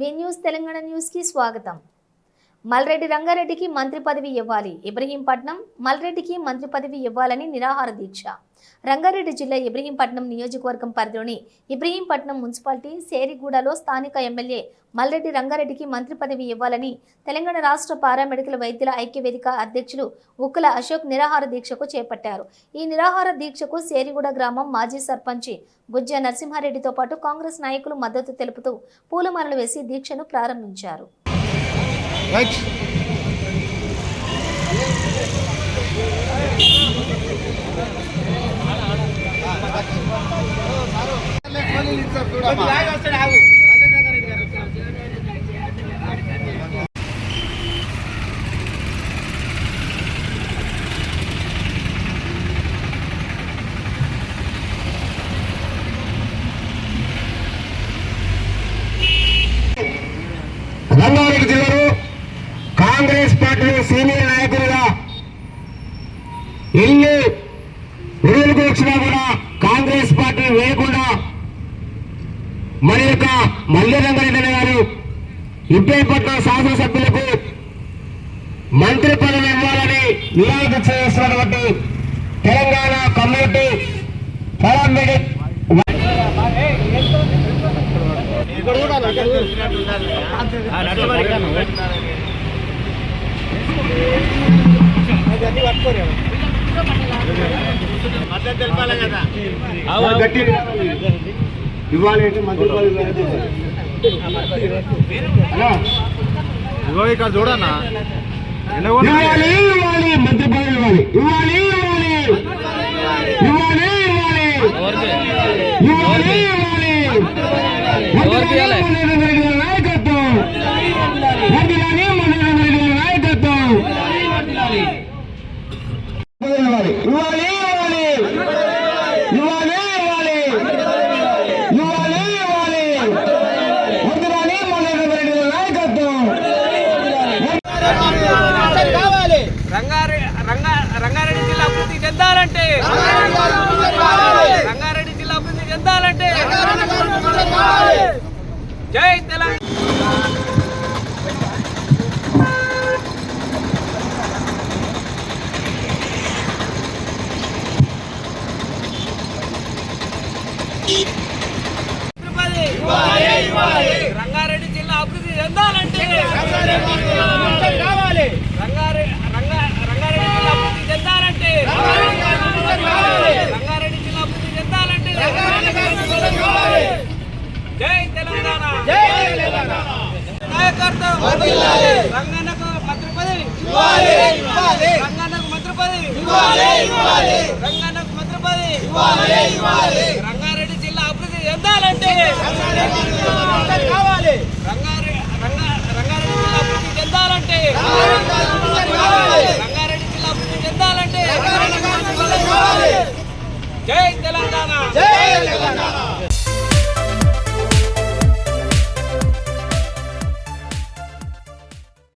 వి news Telangana న్యూస్కి స్వాగతం. మల్రెడ్డి రంగారెడ్డికి మంత్రి పదవి ఇవ్వాలి. ఇబ్రహీంపట్నం మల్రెడ్డికి మంత్రి పదవి ఇవ్వాలని నిరాహార దీక్ష. రంగారెడ్డి జిల్లా ఇబ్రహీంపట్నం నియోజకవర్గం పరిధిలోని ఇబ్రహీంపట్నం మున్సిపాలిటీ సేరిగూడలో స్థానిక ఎమ్మెల్యే మల్రెడ్డి రంగారెడ్డికి మంత్రి పదవి ఇవ్వాలని తెలంగాణ రాష్ట్ర పారామెడికల్ వైద్యుల ఐక్యవేదిక అధ్యక్షులు ఉక్కుల అశోక్ నిరాహార దీక్షకు చేపట్టారు. ఈ నిరాహార దీక్షకు సేరిగూడ గ్రామం మాజీ సర్పంచి గుజ్జ నరసింహారెడ్డితో పాటు కాంగ్రెస్ నాయకులు మద్దతు తెలుపుతూ పూలమాలలు వేసి దీక్షను ప్రారంభించారు. రైట్ రంగారెడ్డి జిల్లాలో కాంగ్రెస్ పార్టీ సీనియర్ నాయకులుగా ఇల్లు విడుదలకు వచ్చినా కూడా కాంగ్రెస్ పార్టీ వేయకుండా మరి యొక్క మల్లిరంగారెడ్డి గారు ఇబ్బందిపట్నం శాసనసభ్యులకు మంత్రి పదవి ఇవ్వాలని నిరాకరణ చేస్తున్నటువంటి తెలంగాణ కమ్యూనిటీ పారామెడిక్ గట్టి ఇవ్వాలి అంటే మంత్రి పదవి ఇక్కడ చూడన్నా? ఇవ్వాలి ఇవ్వాలి మంత్రి పదవి ఇవ్వాలి ఇవ్వాలి ఇవ్వాలి? ఇవ్వాలి ఇవ్వాలి ఇవ్వాలి నాయకత్వం వర్ధిల్లాలి మనోహర రెడ్డి గారి నాయకత్వం ఇవ్వాలి ఇవ్వాలి ఇవ్వాలి ఇవ్వాలి ఇవ్వాలి ఇవ్వాలి ఇవ్వాలి వర్ధిల్లాలి మనోహర రెడ్డి గారి నాయకత్వం రంగారె రంగా రంగారెడ్డి జిల్లా అభివృద్ధి చెందాలంటే రంగారెడ్డి జిల్లా అభివృద్ధి చెందాలంటే జై తెలంగాణ రంగారెడ్డి జిల్లా అభివృద్ధి చెందాలంటే రంగారె రంగా రంగారెడ్డి జిల్లా అభివృద్ధి చెందాలంటే రంగారెడ్డి జిల్లా అభివృద్ధి చెందాలంటే జై తెలంగాణ జై తెలంగాణ నాయకత్వం రంగన్నకు మంత్రి పదవి రంగన్నకు మంత్రి పదవి రంగన్నకు మంత్రి పదవి రంగారెడ్డి జిల్లా అభివృద్ధి చెందాలంటే కావాలి. రంగారెడ్డి రంగారెడ్డి జిల్లా అభివృద్ధి చెందాలంటే